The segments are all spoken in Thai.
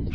เรี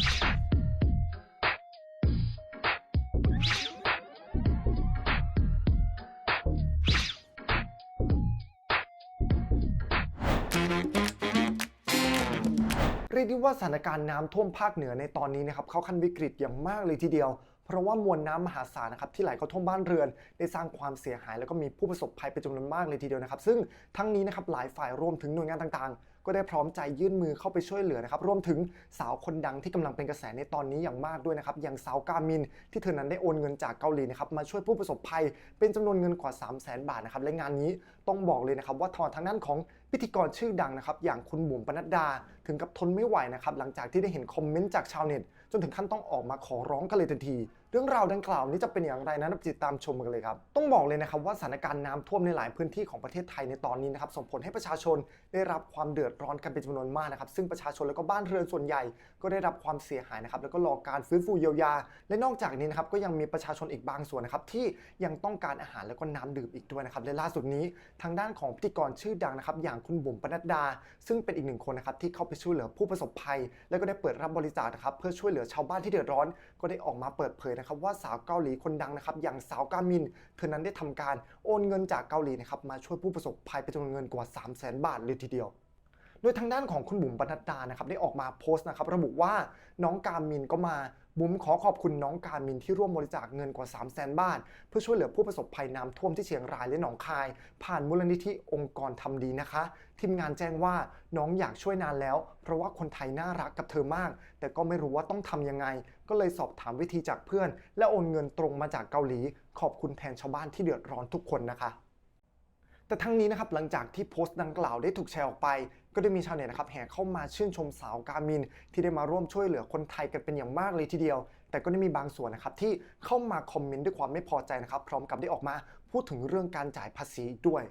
ยกได้ว่าสถานการณ์น้ำท่วมภาคเหนือในตอนนี้นะครับ เข้าขั้นวิกฤตอย่างมากเลยทีเดียว เพราะว่ามวลน้ำมหาศาลนะครับที่ไหลเข้าท่วมบ้านเรือน ได้สร้างความเสียหาย แล้วก็มีผู้ประสบภัยเป็นจำนวนมากเลยทีเดียวนะครับ ซึ่งทั้งนี้นะครับหลายฝ่ายรวมถึงหน่วยงานต่างๆ ก็ได้พร้อมใจยื่นมือเข้าไปช่วยเหลือนะครับรวมถึงสาวคนดังที่กำลังเป็นกระแสในตอนนี้อย่างมากด้วยนะครับอย่างสาวกามิน ที่เธอนั้นได้โอนเงินจากเกาหลีนะครับมาช่วยผู้ประสบภัย เป็นจำนวนเงินกว่า 3 0 0 0 0 0 บาทนะครับและงานนี้ต้องบอกเลยนะครับว่าทางทางด้านของพิธีกรชื่อดังนะครับอย่างคุณบุ๋มปนัดดา ถึงกับทนไม่ไหวนะครับหลังจากที่ได้เห็นคอมเมนต์จากชาวเน็ต จนถึงขั้นต้องออกมาขอร้องกันเลยทันที รื่องราวดังกล่าวนี้จะเป็นอย่างไรนั้นติดตามชมกันเลยครับ ต้องบอกเลยนะครับว่าสถานการณ์น้ำท่วมในหลายพื้นที่ของประเทศไทยในตอนนี้นะครับส่งผลให้ประชาชนได้รับความเดือดร้อนกันเป็นจำนวนมากนะครับซึ่งประชาชนแล้วก็บ้านเรือนส่วนใหญ่ ก็ได้รับความเสียหายนะครับแล้วก็รอการฟื้นฟูเยียวยา และนอกจากนี้นะครับก็ยังมีประชาชนอีกบางส่วนนะครับที่ยังต้องการอาหารแล้วก็น้ำดื่มอีกด้วยนะครับและล่าสุดนี้ทางด้านของพิธีกรชื่อดังนะครับอย่างคุณบุ๋มปนัดดา ซึ่งเป็นอีกหนึ่งคนนะครับที่เข้าไปช่วยเหลือผู้ประสบภัย แล้วก็ได้เปิดรับบริจาคนะครับเพื่อช่วยเหลือชาวบ้านที่เดือดร้อน ก็ได้ออกมาเปิดเผยนะครับว่าสาวเกาหลีคนดังนะครับอย่างสาวกามิน เธอนั้นได้ทำการโอนเงินจากเกาหลีนะครับมาช่วยผู้ประสบภัยเป็นจำนวนเงินกว่า 3 0 0 0 0 0 บาทเลยทีเดียว ดยทางด้านของคุณบุ๋มปนัดดานะครับได้ออกมาโพสต์นะครับระบุว่าน้องการมินก็มาบุ๋มขอขอบคุณน้องการมินที่ร่วมบริจาคเงินกว่า 3 0 0แสนบาท เพื่อช่วยเหลือผู้ประสบภัยน้ำท่วมที่เชียงรายและหนองคาย ผ่านมูลนิธิองค์กรทำดีนะคะ ทีมงานแจ้งว่าน้องอยากช่วยนานแล้ว เพราะว่าคนไทยน่ารักกับเธอมาก แต่ก็ไม่รู้ว่าต้องทำยังไง ก็เลยสอบถามวิธีจากเพื่อน และโอนเงินตรงมาจากเกาหลี ขอบคุณแทนชาวบ้านที่เดือดร้อนทุกคนนะคะ แต่ทั้งนี้นะครับหลังจากที่โพสต์ดังกล่าวได้ถูกแชร์ออกไป ก็ได้มีชาวเน็ตนะครับแห่เข้ามาชื่นชมสาวกามิน ที่ได้มาร่วมช่วยเหลือคนไทยกันเป็นอย่างมากเลยทีเดียว แต่ก็ได้มีบางส่วนนะครับที่เข้ามาคอมเมนต์ด้วยความไม่พอใจนะครับพร้อมกับได้ออกมาพูดถึงเรื่องการจ่ายภาษีด้วย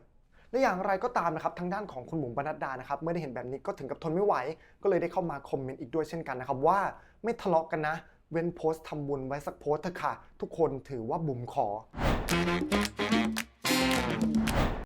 และอย่างไรก็ตามนะครับทางด้านของคุณหมุมบรรณดดานะครับเมื่อได้เห็นแบบนี้ก็ถึงกับทนไม่ไหว ก็เลยได้เข้ามาคอมเมนต์อีกด้วยเช่นกันนะครับว่าไม่ทะเลาะกันนะ เว้นโพสต์ทำบุญไว้สักโพสต์เถอะค่ะ ทุกคนถือว่าบุ๋มขอ